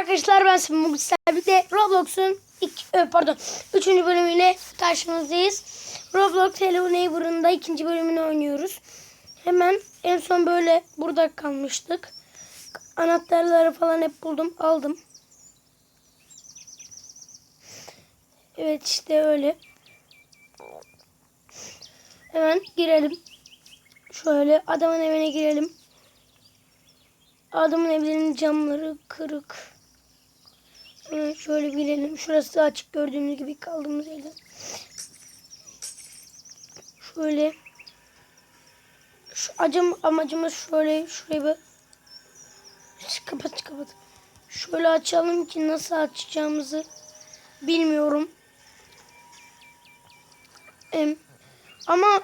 Arkadaşlar ben Simon bugün sizlerle Roblox'un iki, ö, pardon 3. bölümüyle karşınızdayız. Roblox Hello Neighbor'ın ikinci bölümünü oynuyoruz. Hemen en son böyle burada kalmıştık. Anahtarları falan hep buldum aldım. Evet işte öyle. Hemen girelim. Şöyle adamın evine girelim. Adamın evlerinin camları kırık. Hemen şöyle bilelim. Şurası açık gördüğünüz gibi kaldığımız yerden. Şöyle. Şu acım amacımız şöyle şurayı bir kapat kapat. Şöyle açalım ki nasıl açacağımızı bilmiyorum. Em, ama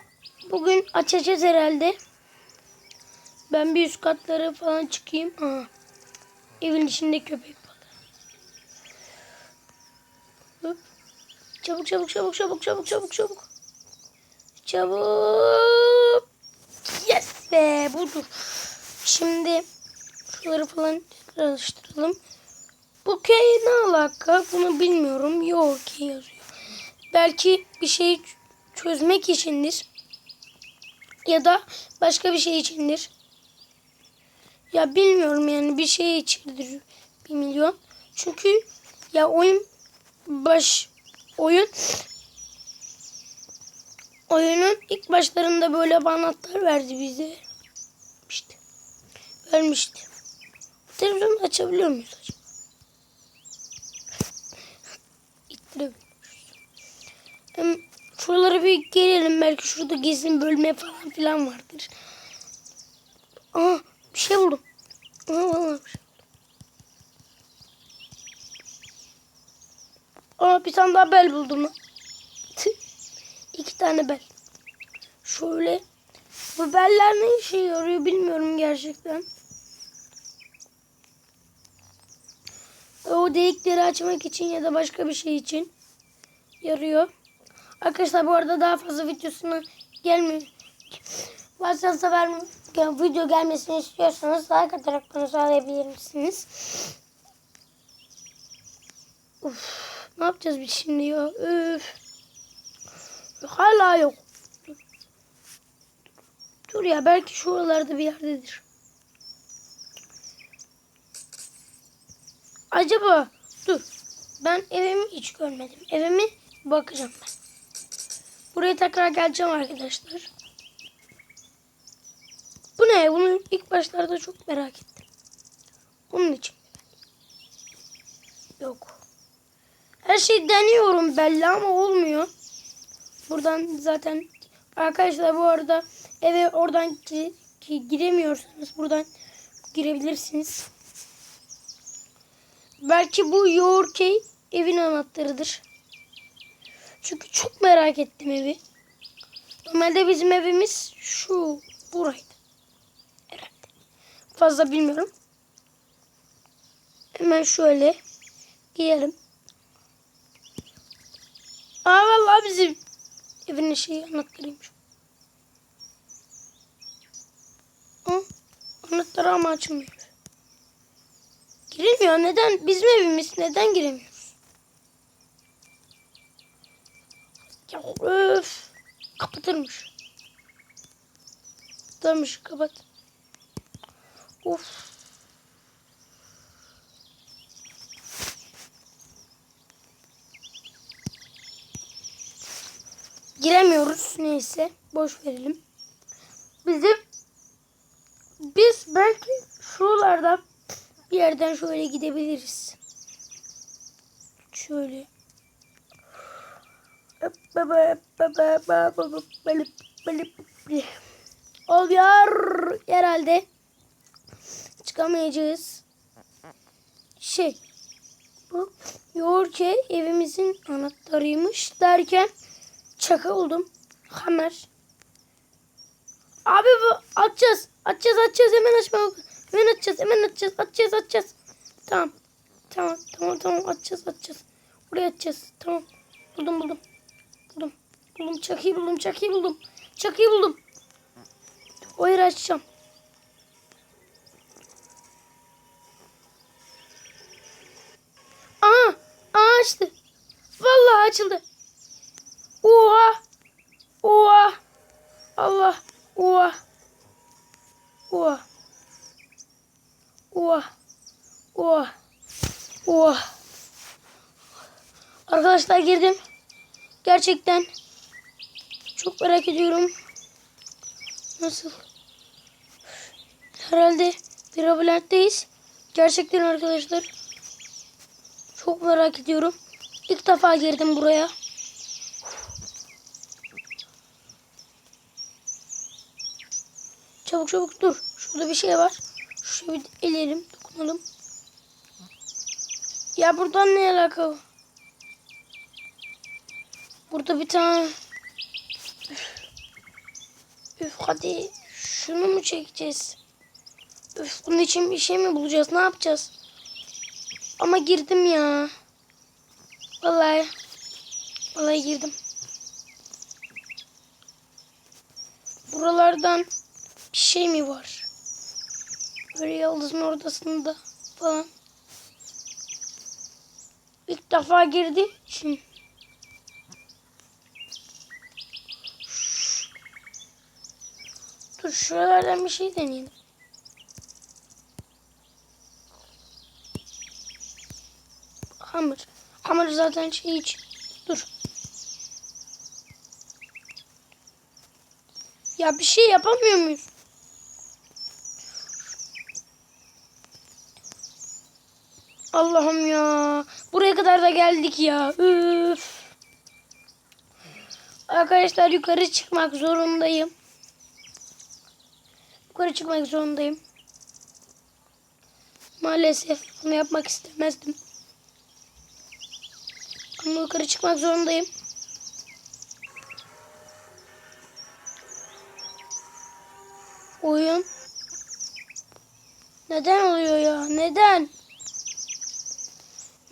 bugün açacağız herhalde. Ben bir üst katlara falan çıkayım. Aa, evin içinde köpek Çabuk çabuk çabuk çabuk çabuk çabuk çabuk. Çabuk. Yes be budur. Şimdi şuraları falan alıştıralım. Bu K ne alaka? Bunu bilmiyorum. Yok K yazıyor. Belki bir şeyi çözmek içindir. Ya da başka bir şey içindir. Ya bilmiyorum yani bir şey içindir bir milyon. Çünkü ya oyun baş oyun oyunun ilk başlarında böyle bir anahtar verdi bize. İşte vermişti. Televizyonu açabiliyor muyuz acaba? İttirebiliyoruz. Şuralara bir gelelim. Belki şurada gizli bölme falan filan vardır. Aa bir şey buldum. Aa, vallahi bir şey. Aa bir tane daha bel buldum. İki tane bel. Şöyle. Bu beller ne işe yarıyor bilmiyorum gerçekten. O delikleri açmak için ya da başka bir şey için yarıyor. Arkadaşlar bu arada daha fazla videosuna gelmiyor. Varsa sever video gelmesini istiyorsanız like atarak bunu sağlayabilir misiniz? Ne yapacağız biz şimdi ya? Üf. Hala yok. Dur. Ya belki şuralarda bir yerdedir. Acaba dur. Ben evimi hiç görmedim. Evimi bakacağım ben. Buraya tekrar geleceğim arkadaşlar. Bu ne? Bunu ilk başlarda çok merak ettim. Onun için. Yok. Her şey deniyorum belli ama olmuyor. Buradan zaten arkadaşlar bu arada eve oradan ki, ki giremiyorsanız buradan girebilirsiniz. Belki bu Yorkey evin anahtarıdır. Çünkü çok merak ettim evi. Normalde bizim evimiz şu buraydı. Herhalde. Fazla bilmiyorum. Hemen şöyle giyelim. Aa vallahi bizim evin şeyi anahtarıymış. Hı? Anahtarı ama açmıyor. Girilmiyor. Neden? Bizim evimiz. Neden giremiyoruz? Ya öf. Kapatırmış. Kapatırmış. Kapat. Of. Giremiyoruz. Neyse. Boş verelim. Bizim biz belki şuralardan bir yerden şöyle gidebiliriz. Şöyle. Oluyor herhalde. Çıkamayacağız. Şey. Bu Yorke evimizin anahtarıymış derken Şaka oldum. Hammer. Abi bu atacağız. Atacağız atacağız hemen açma. Hemen atacağız hemen atacağız. Atacağız atacağız. Tamam. Tamam tamam tamam atacağız atacağız. Buraya atacağız. Tamam. Buldum buldum. Buldum. Buldum çok buldum çok buldum. Çok buldum. O yeri açacağım. Aa, aa açtı. Vallahi açıldı. Oha. Oha. Allah. Oha. Oha. Oha. Oha. Oha. Arkadaşlar girdim. Gerçekten çok merak ediyorum. Nasıl? Herhalde bir labirentteyiz. Gerçekten arkadaşlar. Çok merak ediyorum. İlk defa girdim buraya. Çabuk çabuk dur. Şurada bir şey var. Şuraya bir eleyelim. Dokunalım. Ya buradan ne alaka? Burada bir tane... Üf. Hadi. Şunu mu çekeceğiz? Üf bunun için bir şey mi bulacağız? Ne yapacağız? Ama girdim ya. Vallahi. Vallahi girdim. Buralardan şey mi var? Böyle yıldızın ortasında falan. İlk defa girdim için. Dur şuralardan bir şey deneyelim. Hamur. Hamur zaten şey için. Dur. Ya bir şey yapamıyor muyuz? Allah'ım ya. Buraya kadar da geldik ya. Üf. Arkadaşlar yukarı çıkmak zorundayım. Yukarı çıkmak zorundayım. Maalesef bunu yapmak istemezdim. Ama yukarı çıkmak zorundayım. Oyun. Neden oluyor ya? Neden?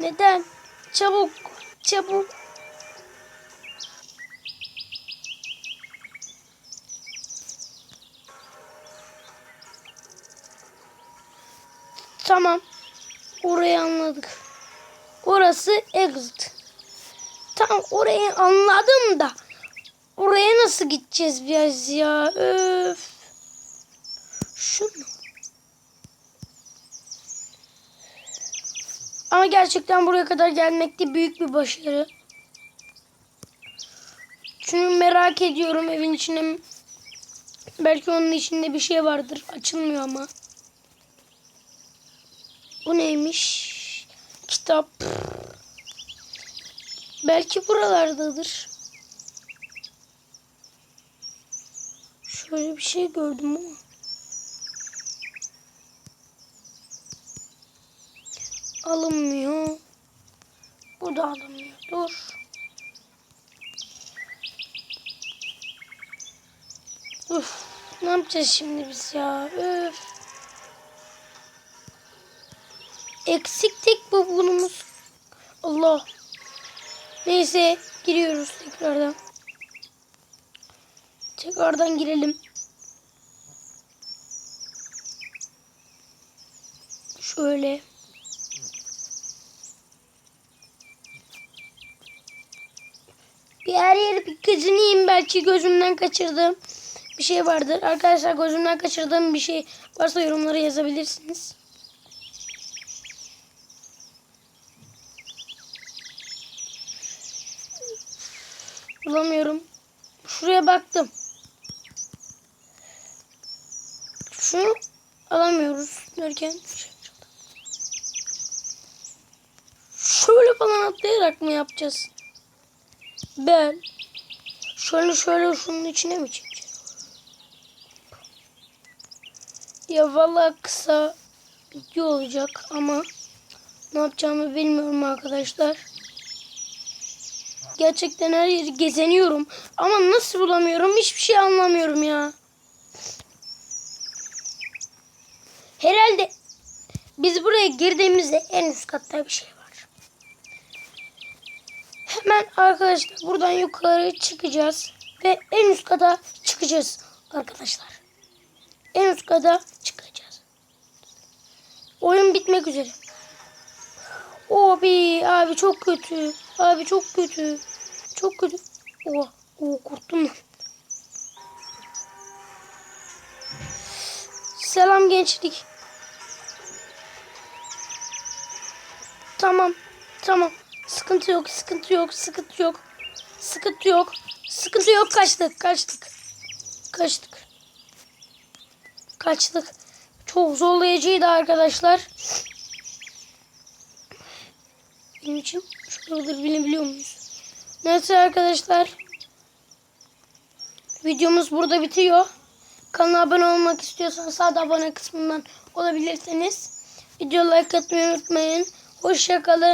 Neden? Çabuk. Çabuk. Tamam. Orayı anladık. Orası exit. Tam orayı anladım da. Oraya nasıl gideceğiz biraz ya? Öf. Ama gerçekten buraya kadar gelmek de büyük bir başarı. Çünkü merak ediyorum evin içinde belki onun içinde bir şey vardır. Açılmıyor ama. Bu neymiş? Kitap. Belki buralardadır. Şöyle bir şey gördüm ama. Alınmıyor. Bu da alınmıyor. Dur. Uf, ne yapacağız şimdi biz ya? Öf. Eksik tek bu bunumuz. Allah. Neyse giriyoruz tekrardan. Tekrardan girelim. Şöyle. Bir her yeri bir gezineyim belki gözümden kaçırdığım bir şey vardır. Arkadaşlar gözümden kaçırdığım bir şey varsa yorumlara yazabilirsiniz. Bulamıyorum. Şuraya baktım. Şunu alamıyoruz derken şey şöyle falan atlayarak mı yapacağız? Ben şöyle şöyle şunun içine mi çekeceğim? Ya vallahi kısa video olacak ama ne yapacağımı bilmiyorum arkadaşlar. Gerçekten her yeri gezeniyorum. Ama nasıl bulamıyorum hiçbir şey anlamıyorum ya. Herhalde biz buraya girdiğimizde en üst katta bir şey var. Hemen arkadaşlar buradan yukarı çıkacağız. Ve en üst kata çıkacağız arkadaşlar. En üst kata çıkacağız. Oyun bitmek üzere. Abi abi çok kötü. Abi çok kötü. Çok kötü. Oha. Oh, korktum lan. Selam gençlik. Tamam. Tamam. Sıkıntı yok. Sıkıntı yok. Sıkıntı yok. Sıkıntı yok. Sıkıntı yok. Kaçtık. Kaçtık. Kaçtık. Kaçtık. Çok zorlayıcıydı arkadaşlar. Benim için şuradadır bilebiliyor muyuz? Neyse arkadaşlar. Videomuz burada bitiyor. Kanala abone olmak istiyorsanız sağda abone kısmından olabilirsiniz. Video like atmayı unutmayın. Hoşçakalın.